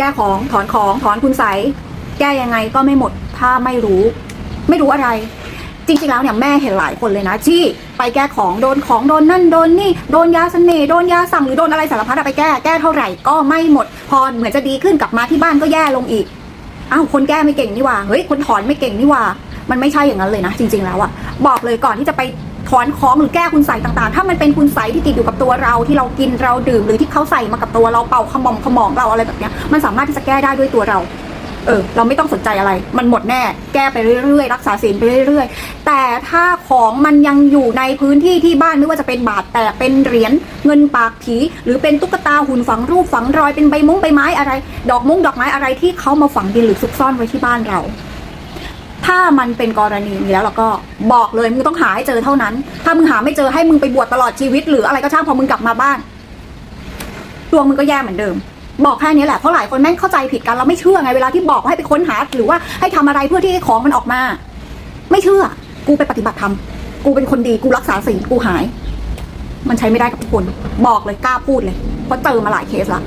แก้ของถอนของถอนคุณใสแก้ยังไงก็ไม่หมดถ้าไม่รู้ ไม่รู้อะไร จริงๆแล้วเนี่ยแม่เห็นหลายคนเลยนะที่ไปแก้ของโดนของโดนนั่นโดนนี่โดนยาเสน่ห์โดนยาสั่งหรือโดนอะไรสารพัดไปแก้แก้เท่าไหร่ก็ไม่หมด พอเหมือนจะดีขึ้นกลับมาที่บ้านก็แย่ลงอีกอ้าวคนแก้ไม่เก่งนี่ว่าเฮ้ยคนถอนไม่เก่งนี่ว่า มันไม่ใช่อย่างนั้นเลยนะ จริง ๆแล้วอะบอกเลยก่อนที่จะไป ถอนของหรือแก้คุณใส่ต่างๆ ถ้ามันเป็นคุณใส่ที่ติดอยู่กับตัวเราที่เรากินเราดื่ม หรือที่เขาใส่มากับตัวเราเป่าขมอมขมองเราอะไรแบบเนี้ยมันสามารถที่จะแก้ได้ด้วยตัวเราเออเราไม่ต้องสนใจอะไร มันหมดแน่ แก้ไปเรื่อยๆ รักษาศีลไปเรื่อยๆ แต่ถ้าของมันยังอยู่ในพื้นที่ที่บ้านไม่ว่าจะเป็นบาทแตกเป็นเหรียญเงินปากผีหรือเป็นตุ๊กตาหุ่นฝังรูปฝังรอยเป็นใบมุ้งใบไม้อะไร ดอกมุ้งดอกไม้อะไรที่เขามาฝังดินหรือซุกซ่อนไว้ที่บ้านเรา ถ้ามันเป็นกรณีนี้แล้วเราก็บอกเลยมึงต้องหาให้เจอเท่านั้น ถ้ามึงหาไม่เจอให้มึงไปบวชตลอดชีวิต หรืออะไรก็ช่างพอมึงกลับมาบ้านดวงมึงก็แย่เหมือนเดิม บอกแค่นี้แหละเพราะหลายคนแม่งเข้าใจผิดกันเราไม่เชื่อไงเวลาที่บอกให้ไปค้นหา หรือว่าให้ทำอะไรเพื่อที่ให้ของมันออกมา ไม่เชื่อ กูไปปฏิบัติธรรมกูเป็นคนดีกูรักษาศีลกูหาย มันใช้ไม่ได้กับทุกคน บอกเลยกล้าพูดเลยเพราะเจอมาหลายเคสละ